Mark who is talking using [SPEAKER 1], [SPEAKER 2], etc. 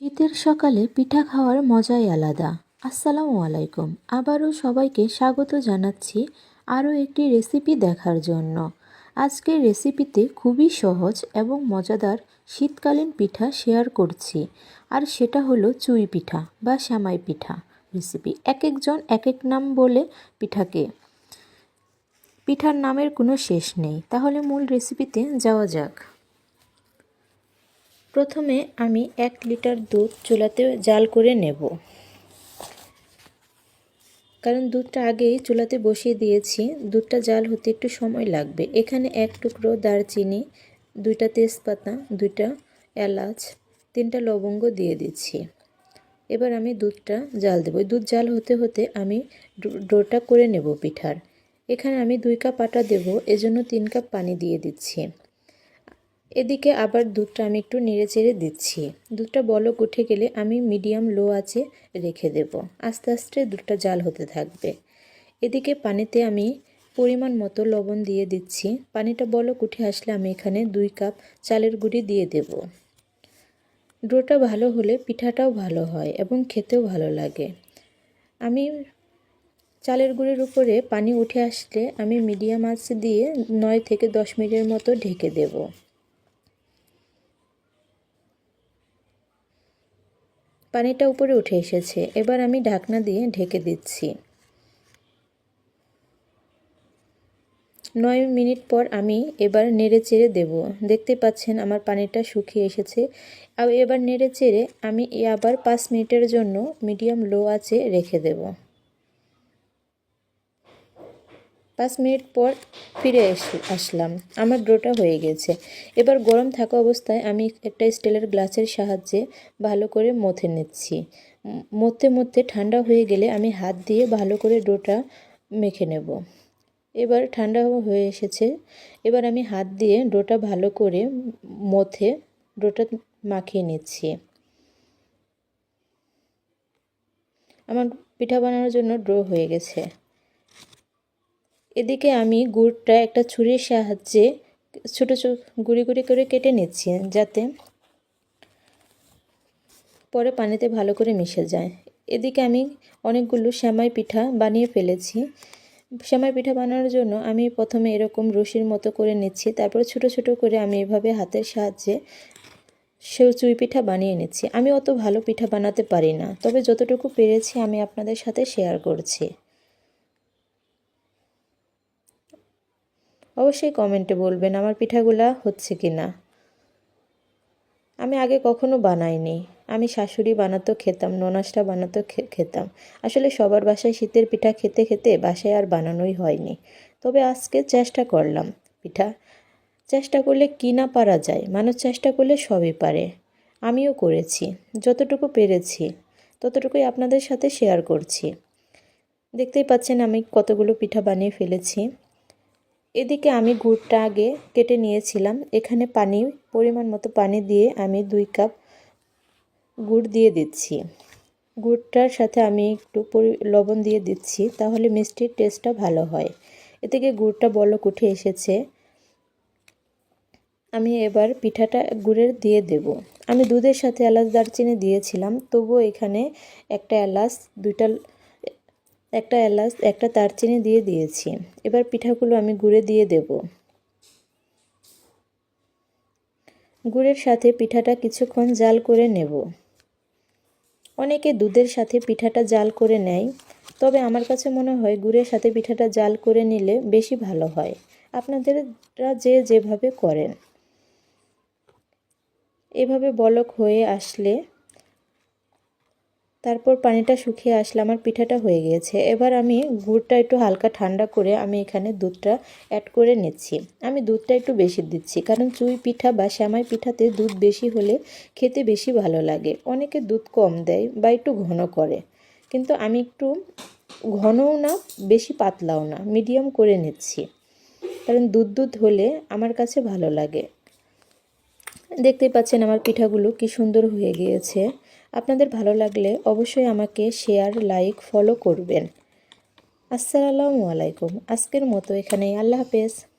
[SPEAKER 1] শীতের সকালে পিঠা খাওয়ার মজাই আলাদা। আসসালামু আলাইকুম। আবারও সবাইকে স্বাগত জানাচ্ছি আরও একটি রেসিপি দেখার জন্য। আজকের রেসিপিতে খুবই সহজ এবং মজাদার শীতকালীন পিঠা শেয়ার করছি। আর সেটা হলো চুই পিঠা বা শ্যামাই পিঠা রেসিপি। এক একজন এক এক নাম বলে পিঠাকে। পিঠার নামের কোনো শেষ নেই। তাহলে মূল রেসিপিতে যাওয়া যাক। প্রথমে আমি এক লিটার দুধ চুলাতে জাল করে নেব। কারণ দুধটা আগেই চুলাতে বসিয়ে দিয়েছি। দুধটা জাল হতে একটু সময় লাগবে। এখানে এক টুকরো দারচিনি, দুইটা তেজপাতা, দুইটা এলাচ, তিনটা লবঙ্গ দিয়ে দিচ্ছি। এবার আমি দুধটা জাল দেবো। দুধ জাল হতে হতে আমি ডোটা করে নেব পিঠার। এখানে আমি দুই কাপ আটা দেবো। এজন্য তিন কাপ পানি দিয়ে দিচ্ছি। এদিকে আবার দুধটা আমি একটু নেড়ে চেড়ে দিচ্ছি। দুধটা বলক উঠে গেলে আমি মিডিয়াম লো আছে রেখে দেব। আস্তে আস্তে দুধটা জাল হতে থাকবে। এদিকে পানিতে আমি পরিমাণ মতো লবণ দিয়ে দিচ্ছি। পানিটা বলক উঠে আসলে আমি এখানে দুই কাপ চালের গুঁড়ি দিয়ে দেব। ডোটা ভালো হলে পিঠাটাও ভালো হয় এবং খেতেও ভালো লাগে। আমি চালের গুঁড়ির উপরে পানি উঠে আসলে আমি মিডিয়াম আঁচ দিয়ে নয় থেকে দশ মিনিটের মতো ঢেকে দেবো। পানিটা উপরে উঠে এসেছে। এবার আমি ঢাকনা দিয়ে ঢেকে দিচ্ছি। নয় মিনিট পর আমি এবার নেড়ে চেড়ে দেব। দেখতে পাচ্ছেন আমার পানিটা শুকিয়ে এসেছে। আর এবার নেড়ে চেড়ে আমি আবার পাঁচ মিনিটের জন্য মিডিয়াম লো আছে রেখে দেবো। পাঁচ মিনিট পর ফিরে আসলাম। আমার ডোটা হয়ে গেছে। এবার গরম থাকা অবস্থায় আমি একটা স্টিলের গ্লাসের সাহায্যে ভালো করে মথে নিচ্ছি। মধ্যে মধ্যে ঠান্ডা হয়ে গেলে আমি হাত দিয়ে ভালো করে ডোটা মেখে নেব। এবার ঠান্ডা হয়ে এসেছে। এবার আমি হাত দিয়ে ডোটা ভালো করে মথে ডোটা মাখিয়ে নিচ্ছি। আমার পিঠা বানানোর জন্য ড্রো হয়ে গেছে। এদিকে আমি গুড়টা একটা ছুরির সাহায্যে ছোটো ছোটো গুঁড়ি গুঁড়ি করে কেটে নিচ্ছি যাতে পরে পানিতে ভালো করে মিশে যায়। এদিকে আমি অনেকগুলো শ্যামাই পিঠা বানিয়ে ফেলেছি। শ্যামাই পিঠা বানানোর জন্য আমি প্রথমে এরকম রশির মতো করে নিচ্ছি, তারপর ছোট ছোট করে আমি এভাবে হাতের সাহায্যে সেও চুই পিঠা বানিয়ে নিচ্ছি। আমি অত ভালো পিঠা বানাতে পারি না, তবে যতটুকু পেরেছি আমি আপনাদের সাথে শেয়ার করছি। অবশ্যই কমেন্টে বলবেন আমার পিঠাগুলা হচ্ছে কি না আমি আগে কখনো বানাইনি। আমি শাশুড়ি বানাতো খেতাম ননাসটা বানাতো খেতাম। আসলে সবার বাসায় শীতের পিঠা খেতে খেতে বাসায় আর বানানোই হয়নি। তবে আজকে চেষ্টা করলাম পিঠা। চেষ্টা করলে কি না পারা যায়, মানুষ চেষ্টা করলে সবই পারে। আমিও করেছি, যতটুকু পেরেছি, ততটুকুই আপনাদের সাথে শেয়ার করছি। দেখতেই পাচ্ছেন আমি কতগুলো পিঠা বানিয়ে ফেলেছি। এদিকে আমি গুড়টা আগে কেটে নিয়েছিলাম। এখানে পানি, পরিমাণ মতো পানি দিয়ে আমি দুই কাপ গুড় দিয়ে দিচ্ছি। গুড়টার সাথে আমি একটু লবণ দিয়ে দিচ্ছি তাহলে মিষ্টির টেস্টটা ভালো হয়। এদিকে গুড়টা বলক উঠে এসেছে। আমি এবার পিঠাটা গুড়ের দিয়ে দেব। আমি দুধের সাথে এলাচ দারচিনি দিয়েছিলাম, তবুও এখানে একটা এলাচ, দুইটা একটা এলাচ, একটা দারচিনি দিয়ে দিয়েছি। এবার পিঠাগুলো আমি গুড়ে দিয়ে দেব। গুড়ের সাথে পিঠাটা কিছুক্ষণ জাল করে নেব। অনেকে দুধের সাথে পিঠাটা জাল করে নেয়, তবে আমার কাছে মনে হয় গুড়ের সাথে পিঠাটা জাল করে নিলে বেশি ভালো হয়। আপনাদেররা যে যেভাবে করেন। এভাবে বলক হয়ে আসলে তারপর পানিটা শুকিয়ে আসলে আমার পিঠাটা হয়ে গিয়েছে। এবার আমি গুড়টা একটু হালকা ঠান্ডা করে আমি এখানে দুধটা অ্যাড করে নিচ্ছি। আমি দুধটা একটু বেশি দিচ্ছি, কারণ চুই পিঠা বা শ্যামাই পিঠাতে দুধ বেশি হলে খেতে বেশি ভালো লাগে। অনেকে দুধ কম দেয় বা একটু ঘন করে, কিন্তু আমি একটু ঘনও না, বেশি পাতলাও না মিডিয়াম করে নিচ্ছি। কারণ দুধ দুধ হলে আমার কাছে ভালো লাগে। দেখতে পাচ্ছেন আমার পিঠাগুলো কি সুন্দর হয়ে গিয়েছে। আপনাদের ভালো লাগলে অবশ্যই আমাকে শেয়ার লাইক ফলো করবেন। আসসালামু আলাইকুম। আজকের মতো এখানেই। আল্লাহ হাফেজ।